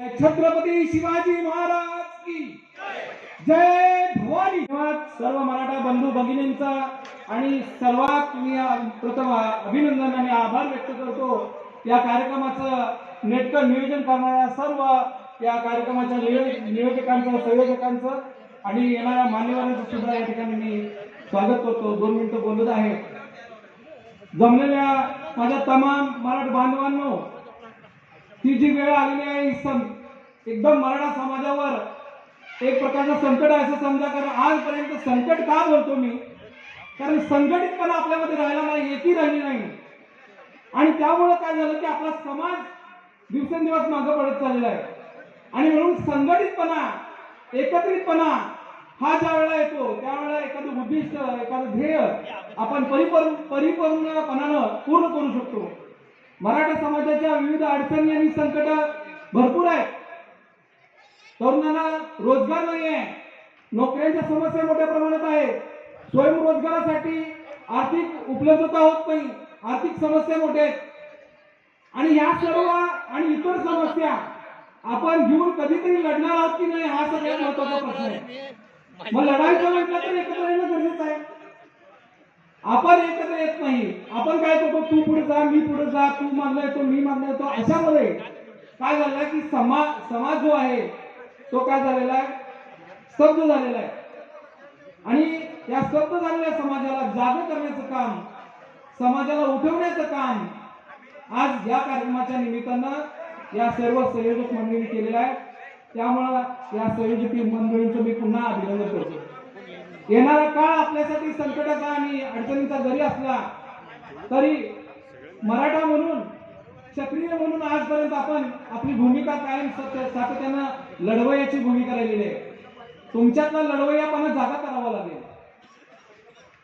छत्रपती शिवाजी महाराज की. जय भवानी. सर्व मराठा बंधू भगिनींचा आणि सर्वात मी प्रथम अभिनंदन आणि आभार व्यक्त करतो. या कार्यक्रमाचं नेटकं नियोजन करणाऱ्या सर्व या कार्यक्रमाच्या नियोजकांचं संयोजकांचं आणि येणाऱ्या मान्यवरांचं सुद्धा या ठिकाणी मी स्वागत करतो. दोन मिनिटं बोलत आहे. जमलेल्या माझ्या तमाम मराठ बांधवांनो ती जी वेळ आलेली आहे सं- एकदम मराठा समाजावर एक प्रकारचं संकट आहे असं समजा कारण आजपर्यंत संकट का बोलतो मी? कारण संघटितपणा आपल्यामध्ये राहिला नाही एकी राहिली नाही. आणि त्यामुळे काय झालं की आपला समाज दिवसेंदिवस मागं पडत चाललेला आहे. आणि म्हणून संघटितपणा एकत्रितपणा हा ज्या वेळेला येतो त्यावेळेला एखादं उद्दिष्ट एखादं ध्येय आपण परिपूर्ण परिपूर्णपणानं पूर्ण करू शकतो. मराठा समाजाच्या विविध अडचणी आणि संकट भरपूर आहेत. तरुणांना रोजगार नाही आहे नोकऱ्यांच्या समस्या मोठ्या प्रमाणात आहे स्वयंरोजगारासाठी आर्थिक उपलब्धता होत नाही. आर्थिक समस्या मोठ्या आहेत. आणि या सर्व आणि इतर समस्या आपण घेऊन कधीतरी लढणार आहोत की नाही हा सगळ्यात महत्त्वाचा प्रश्न आहे. मग लढायचं म्हटलं तर एकत्र आपण एकत्र येत नाही. आपण काय करतो? तू पुढे जा मी पुढे जा तू मागला येतो मी मागला येतो अशामध्ये. काय झालं की समाज समाज जो आहे तो काय झालेला आहे? स्तब्ध झालेला आहे. आणि या स्तब्ध झालेल्या समाजाला जाग करण्याचं काम समाजाला उठवण्याचं काम आज या कार्यक्रमाच्या निमित्तानं या सर्व संयोजक मंडळींनी केलेलं आहे. त्यामुळं या संयोजकी मंडळींचं मी पुन्हा अभिनंदन येणारा काळ आपल्यासाठी संकटाचा आणि अडचणीचा जरी असला तरी मराठा म्हणून क्षत्रिय म्हणून आजपर्यंत आपण आपली भूमिका कायम सातत्यानं लढवयाची भूमिका राहिलेली आहे. तुमच्यातला लढवयापणा जागा करावा लागेल.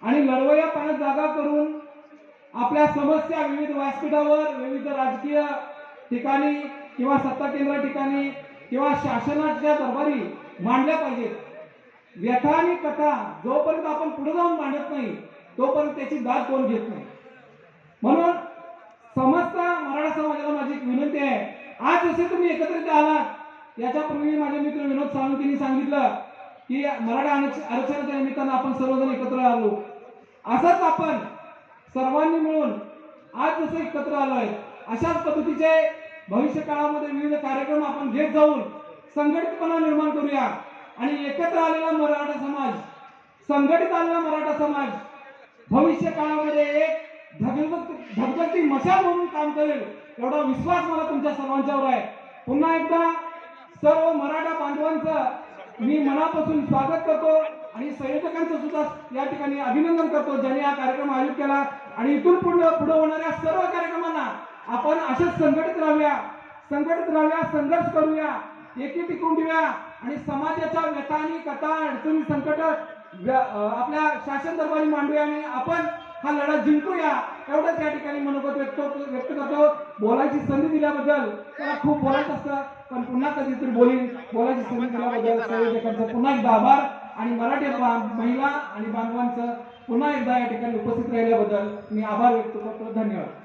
आणि लढवयापणा जागा करून आपल्या समस्या विविध व्यासपीठावर विविध राजकीय ठिकाणी किंवा सत्ता केंद्र ठिकाणी किंवा शासनाच्या दरबारी मांडल्या पाहिजेत. व्यथा आणि कथा जोपर्यंत आपण पुढे जाऊन मांडत नाही तोपर्यंत त्याची दाद कोण घेत नाही. म्हणून समस्त मराठा समाजाला माझी एक विनंती आहे. आज जसे तुम्ही एकत्रित आलात याच्यापूर्वी माझे मित्र विनोद सावंतींनी सांगितलं की मराठा आरक्षणाच्या निमित्तानं आपण सर्वजण एकत्र आलो. असंच आपण सर्वांनी मिळून आज जसं एकत्र आलो आहे अशाच पद्धतीचे भविष्य काळामध्ये विविध कार्यक्रम आपण घेत जाऊन संघटितपणा निर्माण करूया. आणि एकत्र आलेला मराठा समाज संघटित आलेला मराठा समाज भविष्य काळामध्ये एक धगधग धगधगती मशाल म्हणून काम करेल एवढा विश्वास मला तुमच्या सर्वांच्यावर आहे. पुन्हा एकदा सर्व मराठा बांधवांचं मी मनापासून स्वागत करतो आणि संयोजकांचं सुद्धा या ठिकाणी अभिनंदन करतो ज्यांनी हा कार्यक्रम आयोजित केला. आणि इथून पुढे पुढे होणाऱ्या सर्व कार्यक्रमांना आपण असेच संघटित राहूया संघटित राहूया संघर्ष करूया एकी टिकून ठेवूया. आणि समाजाच्या व्यथा कथा अडचणी संकट आपल्या शासन दरबारी मांडूया आणि आपण हा लढा जिंकूया एवढंच या ठिकाणी मनोगत व्यक्त व्यक्त करतो. बोलायची संधी दिल्याबद्दल मला खूप बोलायचं असतं पण पुन्हा कधीतरी बोलीन. बोलायची संधी दिल्याबद्दल संयोजकांचा पुन्हा एकदा आभार. आणि मराठी बा- महिला आणि बांधवांचं पुन्हा एकदा या ठिकाणी उपस्थित राहिल्याबद्दल मी आभार व्यक्त करतो. धन्यवाद.